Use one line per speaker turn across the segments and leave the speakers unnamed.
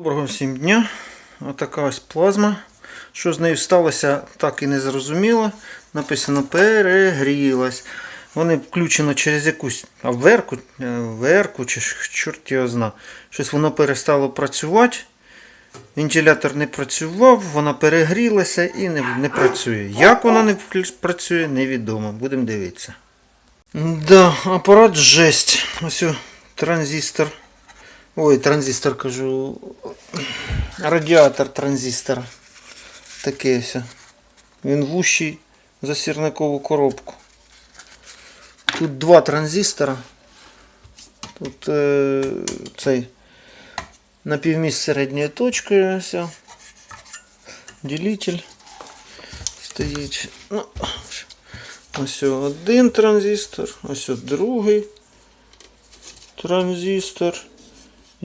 Доброго всім дня. Отака ось плазма. Що з нею сталося, так і не зрозуміло. Написано перегрілась. Вони включено через якусь аверку, е, верку чи чорт його зна. Щось воно перестало працювати. Вентилятор не працював, вона перегрілася і не, не працює. Як вона не працює, невідомо. Будемо дивитися. Да, апарат жесть. Ось транзистор. Ой, транзистор кажу. Радіатор транзистора. Таке ось. Він вущий за сірникову коробку. Тут два транзистора. Тут е, цей напівміст середньої точки. Ось. Ділитель стоїть. Ну, ось один транзистор, ось другий транзистор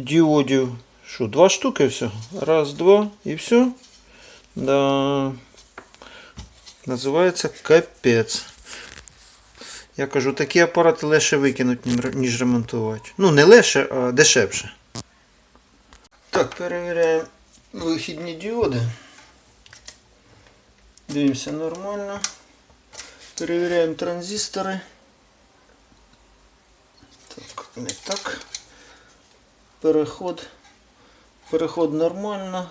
діодів. Що, два штуки всього? Раз, два і все. Да. Називається капець. Я кажу, такі апарати легше викинуть, нім- ніж ремонтувати. Ну, не легше, а дешевше. Так, перевіряємо вихідні діоди. Дивимося нормально. Перевіряємо транзистори. Так, не так. Переход. Переход нормально.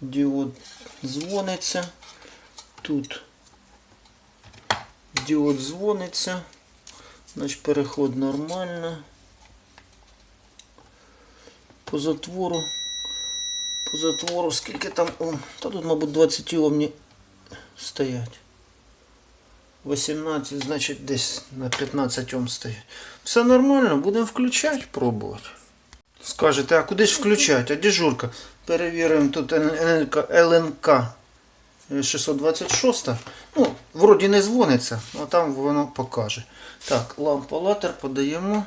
Діод дзвониться. Тут діод дзвониться. Значить переход нормально. По затвору. По затвору скільки там ом? Та тут, мабуть, 20 омні стоять. 18, значить десь на 15 Ом стоять. Все нормально, будемо включати, пробувати. Скажете, а куди ж включати? А дежурка? Перевіримо тут ЛНК, ЛНК 626. Ну, вроді не дзвониться, а там воно покаже. Так, лампа латер подаємо.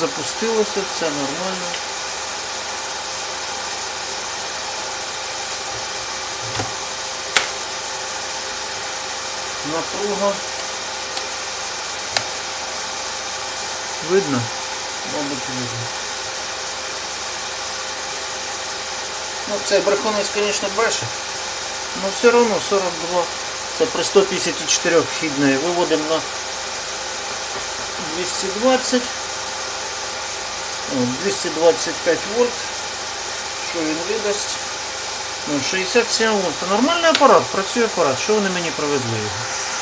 Запустилося, все нормально. Напруга. Видно? Мабуть, видно. Ну, цей брехунець, звісно, бреше. Но все одно 42. Це при 154 вхідної. Виводимо на 220. 225 вольт. Що він видасть? Ну, 67 вольт. Та Нормальний апарат, працює апарат. Що вони мені привезли його?